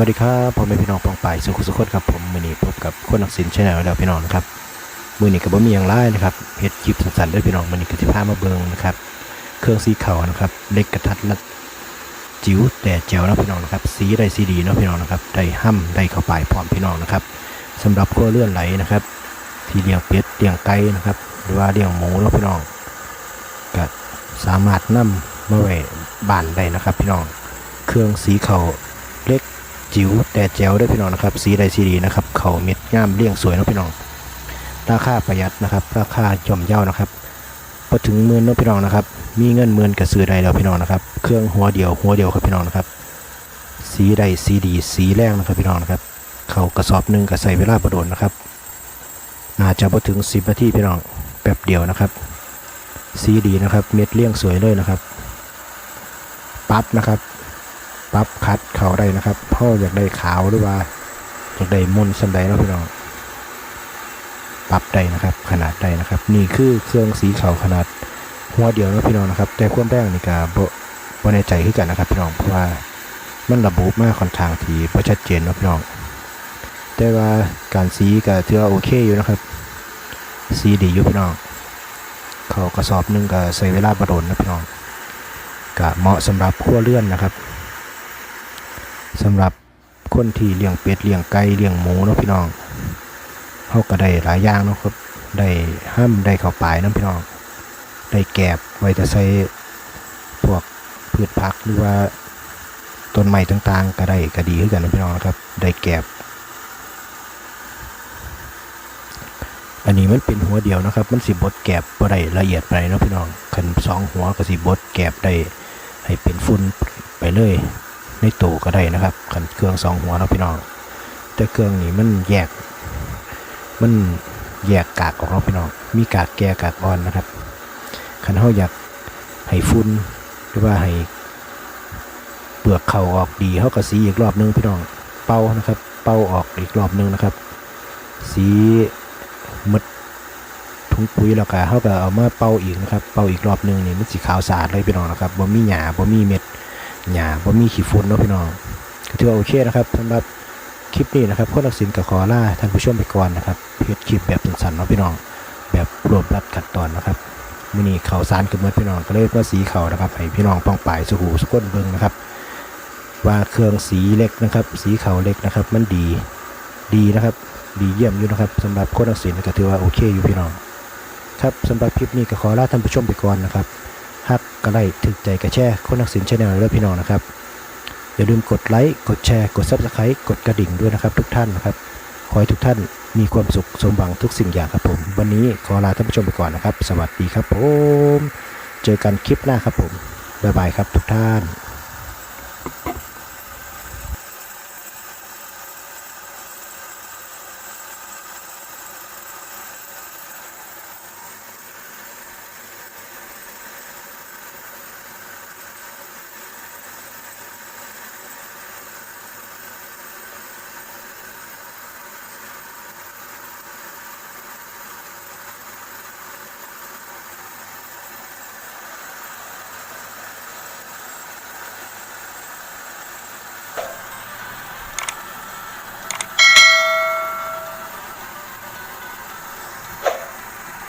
วัสดีครับผมเป็นพี่น้องปองป่ายสุขสุขคนครับผมมือนี้พบกับคนนักสินชแนลแล้วพี่น้องนะครับมือนี้กับบ่มีอย่างไรนะครับเฮ็ดคลิปสั้นๆด้วยพี่น้องมือนี้ก็สิพามาเบิงนะครับ เครื่องสีขาวนะครับเล็กกระทัดรัดจิ๋วแต่แจ๋วนะพี่น้องนะครับสีได้สีดีนะพี่น้องนะครับได้ห้ำได้เข้าไปพร้อมพี่น้องนะครับสำหรับครัวเลื่อนไหลนะครับ ที่เลี้ยงเป็ดเลี้ยงไก่นะครับ หรือว่าเลี้ยงหมูนะพี่น้องก็สามารถนำมาไว้บ้านได้นะครับ พี่น้อง เครื่องสีเขาเล็ก จิ๋วแต่แจ๋วด้วยพี่น้องนะครับ สีใดสีดีนะครับ เขาเม็ดงามเลี่ยงสวยนะพี่น้อง ราคาประหยัดนะครับ ราคาย่อมเย้านะครับพอถึงหมื่นนะพี่น้องนะครับ มีเงินหมื่นกระซื้อใดแล้วพี่น้องนะครับ เครื่องหัวเดียวหัวเดียวครับพี่น้องนะครับ สีใดสีดี สีแรงนะครับพี่น้องนะครับ เขากระสอบหนึ่งก็ใส่เวลาประโดนนะครับน่าจะพอถึงสิบนาทีพี่น้องแป๊บเดียวนะครับ สีดีนะครับ เม็ดเลี่ยงสวยเลยนะครับ ปั๊บนะครับ ปรับคัดเขาได้นะครับพ่ออยากได้ขาวหรือว่าอยากได้มุนสันใดเนาะพี่น้องปรับได้นะครับ ขนาดได้นะครับ นี่คือเครื่องสีขาวขนาดหัวเดียวนะพี่น้องนะครับแต่ความแรงนี่ก็บ่บ่แน่ใจขึ้นกันนะครับ พี่น้องเพราะว่ามันระบุมาค่อนข้างที่บ่ชัดเจนนะพี่น้องแต่ว่าการสีก็ถือว่าโอเคอยู่นะครับสีดีอยู่พี่น้องเขากระสอบนึงก็ใช้เวลาประโดนนะพี่น้องก็เหมาะสำหรับครัวเรือนนะครับ สำหรับคนที่เลี้ยงเป็ดเลี้ยงไก่เลี้ยงหมูเนาะพี่น้องเขาก็ได้หลายอย่างเนาะครับ ได้ห้ามได้เข้าปลายนะพี่น้อง ได้แกบไว้จะใส่พวกพืชผักหรือว่าต้นไม้ต่างๆ ก็ได้ก็ดีขึ้นกันนะพี่น้องนะครับ ได้แกบ อันนี้มันเป็นหัวเดียวนะครับ มันสิบดแกบบ่ได้ละเอียดไปเนาะพี่น้องขันสองหัวก็สิบดแกบได้ให้เป็นฝุ่นไปเลย ในตู้ก็ได้นะครับขันเครื่องสองหัวนะพี่น้อง แต่เครื่องนี้มันแยก มันแยกกากออกเนาะพี่น้อง มีกากแก่กากอ่อนนะครับขันเขาอยากให้ฟุ้นหรือว่าให้เปลือกเข่าออกดีเขาก็สีอีกรอบนึงพี่น้อง เป่านะครับ เป่าออกอีกรอบนึงนะครับ สีหมดถุงปุ๋ยแล้วก็เขาก็เอามาเป่าอีกนะครับ เป่าอีกรอบนึงนี่มันสีขาวสะอาดเลยพี่น้องนะครับบ่มีหยาบ่มีเม็ด หญ้าบ่มีขี้ฝุ่นเนาะพี่น้องก็ถือว่าโอเคนะครับสำหรับคลิปนี้นะครับคนนักสินกับขอล่าท่านผู้ชมไปก่อนนะครับเพจคลิปแบบสั้นๆเนาะพี่น้อง แบบรวบรัดขัดตอนนะครับมือนี้ข่าสารกับเมื่อพี่น้องก็เลยมาสีเข่านะครับให้พี่น้องป้องปายสุหูสุกคนเบิงนะครับ ว่าเครื่องสีเล็กนะครับ สีเข่าเล็กนะครับ มันดีดีนะครับ ดีเยี่ยมอยู่นะครับสำหรับคนนักสินก็ถือว่าโอเคอยู่พี่น้อง ครับสำหรับคลิปนี้ก็ขอลาท่านผู้ชมไปก่อนนะครับ ฮักก็ไล่ถึกใจกระแชร์คนนักสินชาแนลเละพี่น้องนะครับ อย่าลืมกดไลค์กดแชร์กดซับสไครต์กดกระดิ่งด้วยนะครับ ทุกท่านนะครับ ขอให้ทุกท่านมีความสุขสมหวังทุกสิ่งอย่างครับผม วันนี้ขอลาท่านผู้ชมไปก่อนนะครับ สวัสดีครับผม เจอกันคลิปหน้าครับผมบ๊ายบายครับทุกท่าน